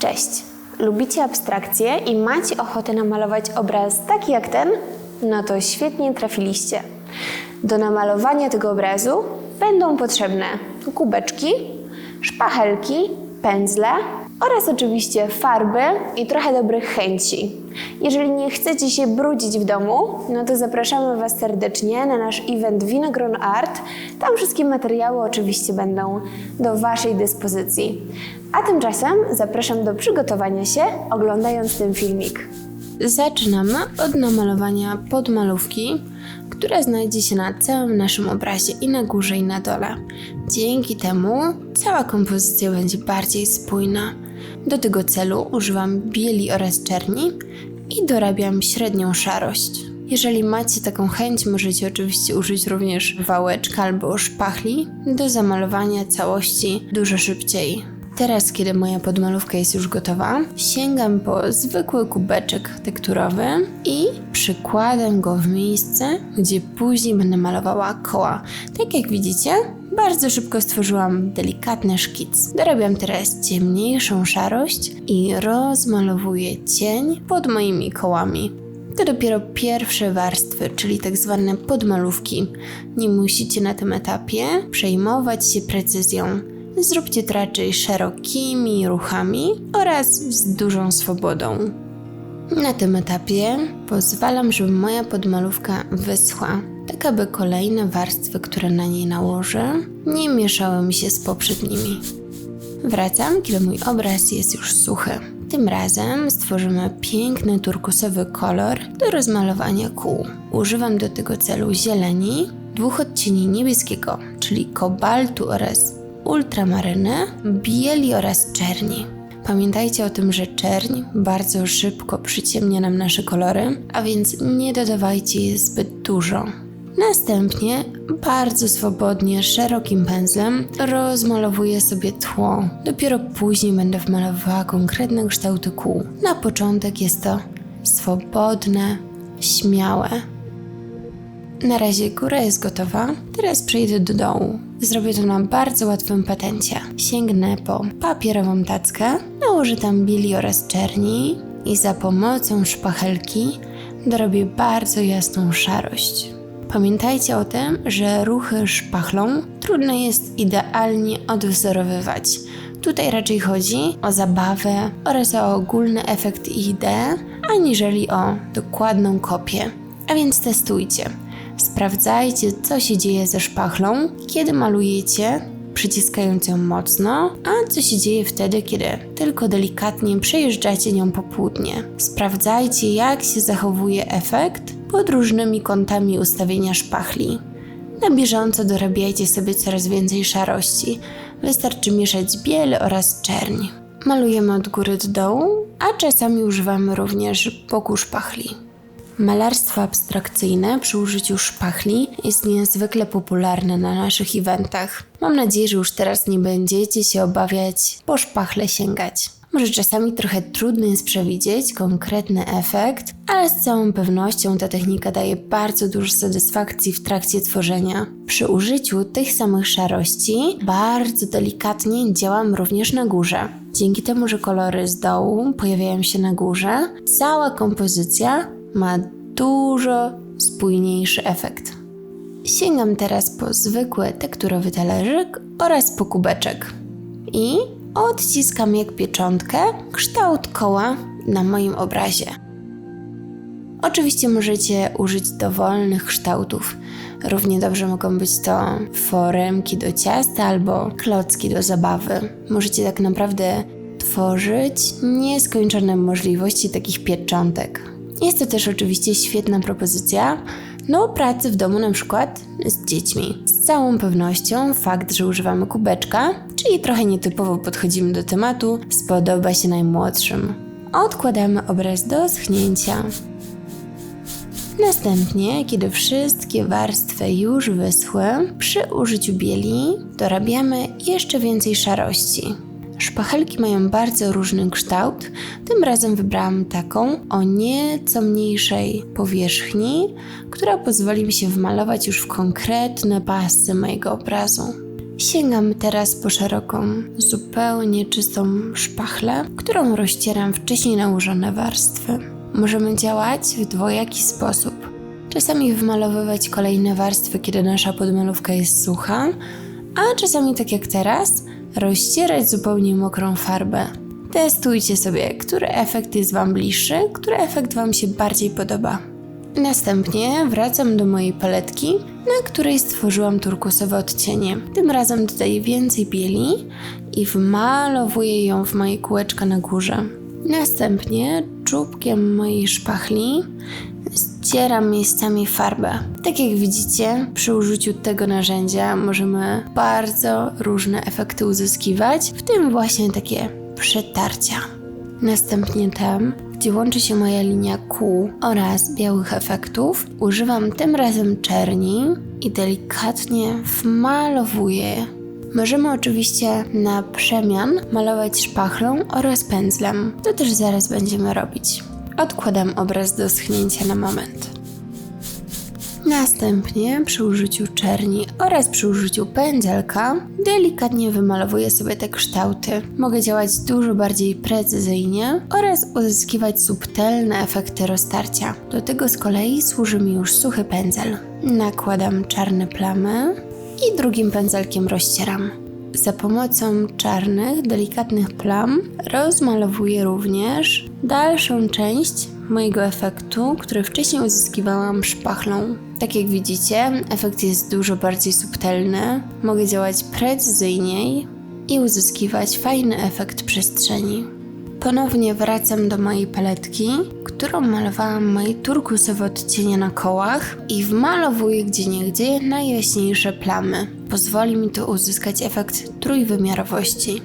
Cześć! Lubicie abstrakcje i macie ochotę namalować obraz taki jak ten? No to świetnie trafiliście. Do namalowania tego obrazu będą potrzebne kubeczki, szpachelki, pędzle oraz oczywiście farby i trochę dobrych chęci. Jeżeli nie chcecie się brudzić w domu, no to zapraszamy Was serdecznie na nasz event Winogron Art. Tam wszystkie materiały oczywiście będą do Waszej dyspozycji. A tymczasem zapraszam do przygotowania się, oglądając ten filmik. Zaczynamy od namalowania podmalówki, która znajdzie się na całym naszym obrazie i na górze i na dole. Dzięki temu cała kompozycja będzie bardziej spójna. Do tego celu używam bieli oraz czerni i dorabiam średnią szarość. Jeżeli macie taką chęć, możecie oczywiście użyć również wałeczka albo szpachli do zamalowania całości dużo szybciej. Teraz, kiedy moja podmalówka jest już gotowa, sięgam po zwykły kubeczek tekturowy i przykładam go w miejsce, gdzie później będę malowała koła. Tak jak widzicie, bardzo szybko stworzyłam delikatny szkic. Dorabiam teraz ciemniejszą szarość i rozmalowuję cień pod moimi kołami. To dopiero pierwsze warstwy, czyli tak zwane podmalówki. Nie musicie na tym etapie przejmować się precyzją. Zróbcie to raczej szerokimi ruchami oraz z dużą swobodą. Na tym etapie pozwalam, żeby moja podmalówka wyschła, tak aby kolejne warstwy, które na niej nałożę, nie mieszały mi się z poprzednimi. Wracam, kiedy mój obraz jest już suchy. Tym razem stworzymy piękny turkusowy kolor do rozmalowania kół. Używam do tego celu zieleni, dwóch odcieni niebieskiego, czyli kobaltu oraz ultramaryny, bieli oraz czerni. Pamiętajcie o tym, że czerń bardzo szybko przyciemnia nam nasze kolory, a więc nie dodawajcie jej zbyt dużo. Następnie bardzo swobodnie, szerokim pędzlem rozmalowuję sobie tło. Dopiero później będę wmalowała konkretne kształty kół. Na początek jest to swobodne, śmiałe. Na razie góra jest gotowa, teraz przejdę do dołu. Zrobię to na bardzo łatwym patencie. Sięgnę po papierową tackę, nałożę tam bieli oraz czerni i za pomocą szpachelki dorobię bardzo jasną szarość. Pamiętajcie o tym, że ruchy szpachlą trudno jest idealnie odwzorowywać. Tutaj raczej chodzi o zabawę oraz o ogólny efekt i ideę, aniżeli o dokładną kopię. A więc testujcie. Sprawdzajcie, co się dzieje ze szpachlą, kiedy malujecie, przyciskając ją mocno, a co się dzieje wtedy, kiedy tylko delikatnie przejeżdżacie nią po płótnie. Sprawdzajcie, jak się zachowuje efekt pod różnymi kątami ustawienia szpachli. Na bieżąco dorabiajcie sobie coraz więcej szarości. Wystarczy mieszać biel oraz czerń. Malujemy od góry do dołu, a czasami używamy również boku szpachli. Malarstwo abstrakcyjne przy użyciu szpachli jest niezwykle popularne na naszych eventach. Mam nadzieję, że już teraz nie będziecie się obawiać po szpachle sięgać. Może czasami trochę trudno jest przewidzieć konkretny efekt, ale z całą pewnością ta technika daje bardzo dużo satysfakcji w trakcie tworzenia. Przy użyciu tych samych szarości bardzo delikatnie działam również na górze. Dzięki temu, że kolory z dołu pojawiają się na górze, cała kompozycja ma dużo spójniejszy efekt. Sięgam teraz po zwykły tekturowy talerzyk oraz po kubeczek i odciskam jak pieczątkę kształt koła na moim obrazie. Oczywiście możecie użyć dowolnych kształtów. Równie dobrze mogą być to foremki do ciasta albo klocki do zabawy. Możecie tak naprawdę tworzyć nieskończone możliwości takich pieczątek. Jest to też oczywiście świetna propozycja do pracy w domu na przykład z dziećmi. Z całą pewnością fakt, że używamy kubeczka, czyli trochę nietypowo podchodzimy do tematu, spodoba się najmłodszym. Odkładamy obraz do schnięcia. Następnie, kiedy wszystkie warstwy już wyschły, przy użyciu bieli dorabiamy jeszcze więcej szarości. Szpachelki mają bardzo różny kształt. Tym razem wybrałam taką o nieco mniejszej powierzchni, która pozwoli mi się wmalować już w konkretne pasy mojego obrazu. Sięgam teraz po szeroką, zupełnie czystą szpachlę, którą rozcieram wcześniej nałożone warstwy. Możemy działać w dwojaki sposób. Czasami wmalowywać kolejne warstwy, kiedy nasza podmalówka jest sucha, a czasami, tak jak teraz, rozcierać zupełnie mokrą farbę. Testujcie sobie, który efekt jest Wam bliższy, który efekt Wam się bardziej podoba. Następnie wracam do mojej paletki, na której stworzyłam turkusowe odcienie. Tym razem dodaję więcej bieli i wmalowuję ją w moje kółeczka na górze. Następnie czubkiem mojej szpachli ścieram miejscami farbę. Tak jak widzicie, przy użyciu tego narzędzia możemy bardzo różne efekty uzyskiwać, w tym właśnie takie przetarcia. Następnie tam, gdzie łączy się moja linia kół oraz białych efektów, używam tym razem czerni i delikatnie wmalowuję. Możemy oczywiście na przemian malować szpachlą oraz pędzlem. To też zaraz będziemy robić. Odkładam obraz do schnięcia na moment. Następnie przy użyciu czerni oraz przy użyciu pędzelka delikatnie wymalowuję sobie te kształty. Mogę działać dużo bardziej precyzyjnie oraz uzyskiwać subtelne efekty roztarcia. Do tego z kolei służy mi już suchy pędzel. Nakładam czarne plamy i drugim pędzelkiem rozcieram. Za pomocą czarnych, delikatnych plam rozmalowuję również dalszą część mojego efektu, który wcześniej uzyskiwałam szpachlą. Tak jak widzicie, efekt jest dużo bardziej subtelny, mogę działać precyzyjniej i uzyskiwać fajny efekt przestrzeni. Ponownie wracam do mojej paletki, którą malowałam moje turkusowe odcienie na kołach i wmalowuję gdzieniegdzie najjaśniejsze plamy. Pozwoli mi to uzyskać efekt trójwymiarowości.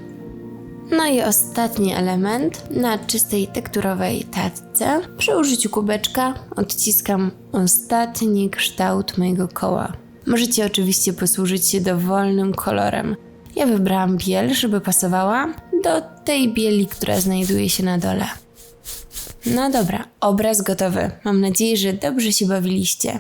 No i ostatni element na czystej tekturowej tacce. Przy użyciu kubeczka odciskam ostatni kształt mojego koła. Możecie oczywiście posłużyć się dowolnym kolorem. Ja wybrałam biel, żeby pasowała do tej bieli, która znajduje się na dole. No dobra, obraz gotowy. Mam nadzieję, że dobrze się bawiliście.